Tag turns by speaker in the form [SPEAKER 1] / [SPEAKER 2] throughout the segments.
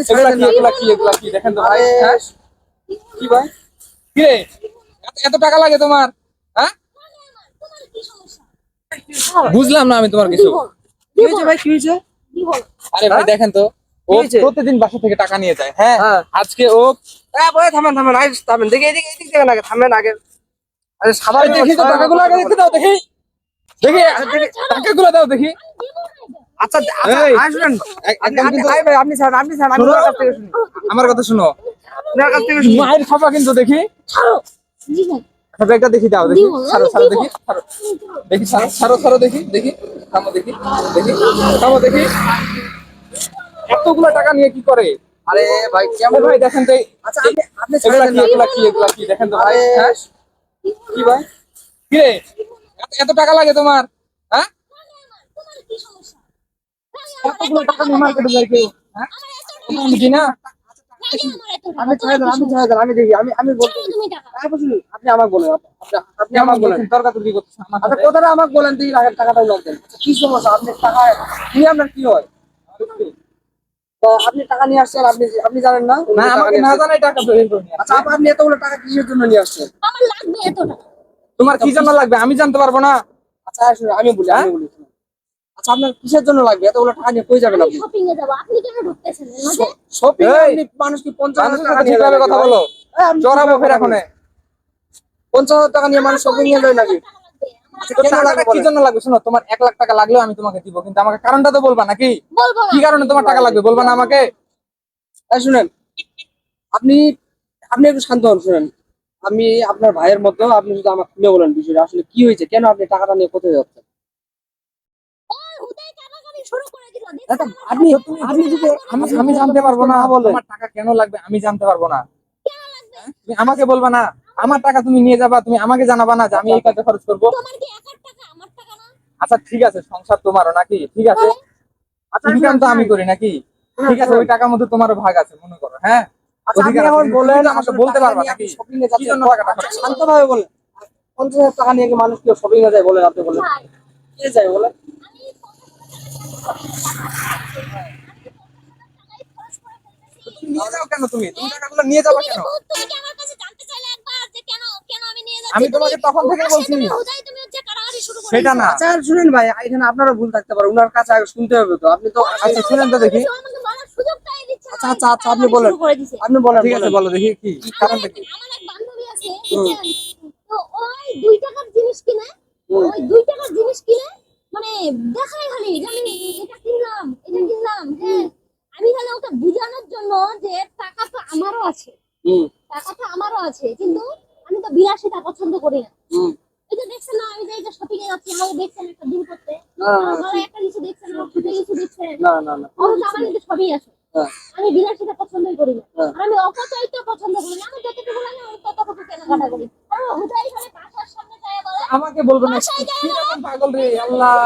[SPEAKER 1] আপনি
[SPEAKER 2] এগুলা কি এগুলা কি এগুলা কি? দেখেন তো ভাই হ্যাঁ? কি ভাই? কি রে? এত- এত টাকা লাগে তোমার হ্যাঁ? বুঝলাম না আমি তোমার কিছু।
[SPEAKER 1] কি হয়েছে ভাই কি হয়েছে?
[SPEAKER 2] আরে ভাই দেখেন তো ও প্রতিদিন বাসা থেকে টাকা নিয়ে যায় হ্যাঁ?
[SPEAKER 1] হ্যাঁ।
[SPEAKER 2] আজকে ও
[SPEAKER 1] হ্যাঁ বলে থামেন থামেন আগে থামেন। দেখি এদিকে এদিক থেকে আগে থামেন আগে। আরে সাবান
[SPEAKER 2] দেখি তো টাকাগুলো আগে দেখতে দাও দেখি। দেখি টাকাগুলো দাও দেখি।
[SPEAKER 1] আচ্ছা আচ্ছা শুনেন আপনি
[SPEAKER 2] আমার কথা শুনো।
[SPEAKER 1] ওনার কাছ থেকে
[SPEAKER 2] মায়ের কিন্তু দেখি। একটা দেখি দাও দেখি। ছাড়ো ছাড়ো দেখি দেখি ছাড়ো ছাড়ো দেখি দেখি থামো দেখি দেখি থামো দেখি। এতগুলো টাকা নিয়ে কি করে?
[SPEAKER 1] আরে ভাই কেমন?
[SPEAKER 2] ভাই দেখেন তো
[SPEAKER 1] আচ্ছা আপনি
[SPEAKER 2] এগুলা কি। এগুলা কি এগুলা কি? দেখেন তো ভাই হ্যাঁ? কি ভাই? কি রে এত টাকা লাগে তোমার? হ্যাঁ এতগুলো টাকা নিয়ে মার্কেটে যায় কেউ? হ্যাঁ? আমি
[SPEAKER 1] আমি আমি দেখি আমি আমি বলতে আপনি আমাকে বলেন আপনি আমাকে বলেন।
[SPEAKER 2] তর্কাতর্কি করতেছেন আমার
[SPEAKER 1] আচ্ছা কথাটা আমাকে বলেন টাকাটা লাগবেন কি সমস্যা? আপনি টাকা কি আপনার কি হয়? তো আপনি টাকা নিয়ে আসছেন আপনি আপনি জানেন না?
[SPEAKER 2] না
[SPEAKER 1] টাকা
[SPEAKER 2] আমাকে না জানাই টাকা।
[SPEAKER 1] আচ্ছা আপনি এতগুলো টাকা কিসের জন্য নিয়ে আসছেন?
[SPEAKER 3] আমার লাগবে এত টাকা।
[SPEAKER 2] তোমার কি জন্য লাগবে? আমি জানতে পারব না।
[SPEAKER 1] আচ্ছা আমি বলি আমি বলি। আচ্ছা আপনার কিসের জন্য লাগবে? এতগুলো টাকা নিয়ে কই যাবেন
[SPEAKER 3] আমি
[SPEAKER 1] আপনি?
[SPEAKER 3] শপিং এ যাব। আপনি কেন ঢুকতেছেন?
[SPEAKER 1] শপিং
[SPEAKER 2] এই,
[SPEAKER 1] আপনি মানুষ কি হাজার টাকা নিয়ে
[SPEAKER 2] ঠিকভাবে
[SPEAKER 1] যাবে
[SPEAKER 2] কথা বলো? চড়াবো ফের এখন।
[SPEAKER 1] পঞ্চাশ হাজার টাকা নিয়ে মানুষ শপিং যায় নাকি?
[SPEAKER 3] লাগবে।
[SPEAKER 2] কি জন্য শোনো তোমার এক লাখ টাকা লাগলেও আমি তোমাকে দিব কিন্তু আমাকে কারণটা তো বলবা নাকি?
[SPEAKER 3] বলব
[SPEAKER 2] কি কারণে তোমার টাকা লাগবে? বলবা না আমাকে?
[SPEAKER 1] এই শুনেন আপনি আপনি একটু শান্ত হন শুনেন। আমি আপনার ভাইয়ের মতো আপনি যদি আমাকে খুলে বলেন বিষয়টা আসলে কি হয়েছে? কেন আপনি টাকাটা নিয়ে কোথায় যাচ্ছেন
[SPEAKER 3] ও হুদাই কানাকানি শুরু করে দিল
[SPEAKER 1] আচ্ছা, আপনি আপনি যদি
[SPEAKER 2] আমি আমি জানতে পারব না তোমার টাকা কেন লাগবে আমি জানতে পারব না। হ্যাঁ? তুমি আমাকে বলবা না। আমার টাকা তুমি নিয়ে যাবা তুমি আমাকে জানাবা না যে আমি এই কাজে খরচ করব।
[SPEAKER 3] তোমার কি একার টাকা? আমার টাকা না?
[SPEAKER 2] আচ্ছা ঠিক আছে সংসার তোমারও নাকি? ঠিক আছে।
[SPEAKER 1] আচ্ছা
[SPEAKER 2] ইনকাম তো আমি করি নাকি? ঠিক আছে ওই টাকার মধ্যে তোমারও ভাগ আছে মনে করো হ্যাঁ?
[SPEAKER 1] আচ্ছা,
[SPEAKER 2] আমাকে বলতে
[SPEAKER 1] টাকা
[SPEAKER 2] পারবা
[SPEAKER 1] নিয়ে
[SPEAKER 2] নাকি?
[SPEAKER 1] শান্তভাবে বলেন। পঞ্চাশ হাজার টাকা নিয়ে মানুষ কেউ শপিং এ যায় বলেন আপনি বলেন? কে যায় বলেন?
[SPEAKER 3] আমি
[SPEAKER 2] নিয়ে যাও কেন তুমি? তুমি টাকাগুলো নিয়ে যাবা কেন?
[SPEAKER 3] তুমি কি আমার কাছে জানতে চাইলে একবার যে কেন কেন আমি নিয়ে যাচ্ছি?
[SPEAKER 2] আমি তোমাকে তখন থেকে বলছি।
[SPEAKER 3] তুমি হচ্ছে কারাগারি শুরু করে
[SPEAKER 2] সেটা না।
[SPEAKER 1] আচ্ছা শুনেন ভাই এখানে আপনারও ভুল থাকতে পারে উনার কাছে আগে শুনতে হবে তো। আপনি তো
[SPEAKER 2] আচ্ছা শুনেন তো দেখি।
[SPEAKER 3] সুযোগটাই দিচ্ছে না।
[SPEAKER 1] আচ্ছা, আচ্ছা, আচ্ছা, আপনি বলেন। আপনি বলেন
[SPEAKER 2] ঠিক আছে বলো দেখি কি কি কারণটা
[SPEAKER 3] আমার এক বান্ধবী আছে তো ওই দুই টাকার জিনিস কিনে ওই দুই টাকার জিনিস কিনে মানে দেখাই খালি যে আমি এটা কিনলাম এটা কিনলাম হ্যাঁ আমি খালি ওকে বোঝানোর জন্য যে টাকা তো আমারও আছে। টাকা তো আমারও আছে কিন্তু আমি তো বিলাসিতা পছন্দ করি না।
[SPEAKER 1] হুম।
[SPEAKER 3] এই যে দেখছেন না আমি যে এই যে শপিং এ যাচ্ছি আমাকে দেখছেন একটা দিন করতে।
[SPEAKER 1] না, না,
[SPEAKER 3] একটা কিছু দেখছেন ফুটে কিছু দেখছেন।
[SPEAKER 1] না না না।
[SPEAKER 3] অথচ আমার কিন্তু সবই আছে।
[SPEAKER 1] হ্যাঁ।
[SPEAKER 3] আমি বিলাসিতা পছন্দই করি না।
[SPEAKER 1] হ্যাঁ।
[SPEAKER 3] আর আমি অপচয়িত পছন্দ করি না। আমি যতটুকু লাগে আমি ততটুকু কেনাকাটা করি। ও হুদাই বাসার সামনে যায় বলে
[SPEAKER 2] আমাকে বলবে না
[SPEAKER 3] যায় না।
[SPEAKER 2] পাগল রে আল্লাহ।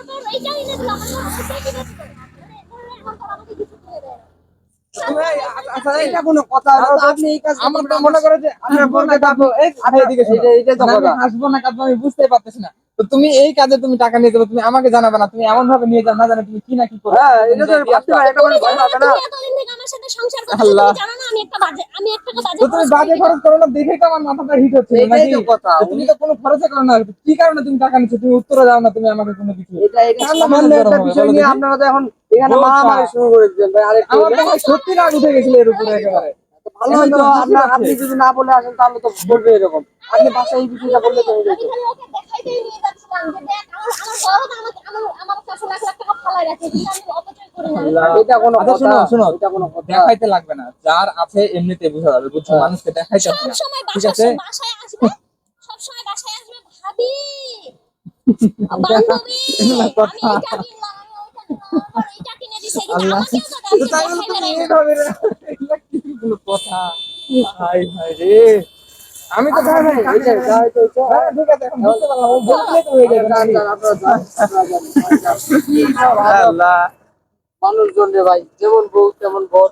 [SPEAKER 3] আমার এইটাই দিল আমার ওইটাই কিনে দিল মানে ধরনের মতো আমাকে কিছু কিনে দেয় না।
[SPEAKER 2] তুমি এই, আচ্ছা, আচ্ছা
[SPEAKER 1] এটা কোনো কথা আপনি এই কাজ
[SPEAKER 2] আমার তো মনে করে যে আমি বলতে
[SPEAKER 1] বলতে
[SPEAKER 2] এই এদিকে শোনো।
[SPEAKER 1] এইটা- তো কথা।
[SPEAKER 2] হাসবো না কাঁদবো আমি বুঝতে পারতেছি না। তো তুমি এই কাজে তুমি টাকা নিয়ে যাবে তুমি আমাকে জানাবে না তুমি এমন ভাবে নিয়ে যাও না জানো তুমি কি না কি করো
[SPEAKER 1] হ্যাঁ এটা তো ভাবতে পারে এটা মানে ভয় লাগে না।
[SPEAKER 3] তুমি আমার সাথে সংসার করছ জানো না আমি একটা বাজে আমি একটা বাজে
[SPEAKER 2] তো তুমি
[SPEAKER 3] খরচ
[SPEAKER 2] বাজে খরচ করো না দেখেই তো আমার মাথাটা হিট হচ্ছে
[SPEAKER 1] এটাই তো কথা।
[SPEAKER 2] তুমি তো কোনো খরচে করো না কি কারণে তুমি টাকা নিচ্ছ? তুমি উত্তরে যাও না তুমি আমাকে কোনো কিছু।
[SPEAKER 1] এটা এটা
[SPEAKER 2] ঠান্ডা
[SPEAKER 1] সামান্য
[SPEAKER 2] মাথায়
[SPEAKER 1] একটা বিষয় নিয়ে আপনারা তো এখন এখানে। মারামারি শুরু করে দিচ্ছেন ভাই আরে
[SPEAKER 2] আমার তো সত্যি রাগ উঠে গেছিল এর উপরে একেবারে।
[SPEAKER 1] ভালো হয়তো আপনার আপনি যদি না বলে আসেন তাহলে তো বলবে এরকম। আপনি এই বিষয়টা বললে তো হয়ে যেত।
[SPEAKER 2] আচ্ছা,
[SPEAKER 1] কথা।
[SPEAKER 2] শোনো, শোনো।
[SPEAKER 1] এটা কোনো
[SPEAKER 2] দেখাইতে লাগবে না। যার আছে এমনিতে বোঝা যাবে বুঝছ?
[SPEAKER 1] হ্যাঁ।
[SPEAKER 2] মানুষকে দেখাইতে হবে
[SPEAKER 3] সব
[SPEAKER 2] না
[SPEAKER 3] সময়
[SPEAKER 2] ঠিক
[SPEAKER 3] বাসায়
[SPEAKER 2] আছে?
[SPEAKER 3] বাসায় আসবে বাসায় আসবে ভাবি। বান্ধবী আমি
[SPEAKER 2] কথা।
[SPEAKER 3] এটা
[SPEAKER 2] আল্লাহ।
[SPEAKER 3] তো
[SPEAKER 2] রে, কথা? হাই হাই রে। আমি তো ভাই ভাই
[SPEAKER 1] এই যে, যা হয়তো
[SPEAKER 2] হ্যাঁ, ঠিক আছে এখন বুঝতে পারলাম ও বললে তো হয়ে যাবে
[SPEAKER 1] যান, যান, আপনারা যান, আপনারা যান, আপনারা যান।
[SPEAKER 2] আল্লাহ।
[SPEAKER 1] মানুষজন রে ভাই যেমন বউ তেমন বর।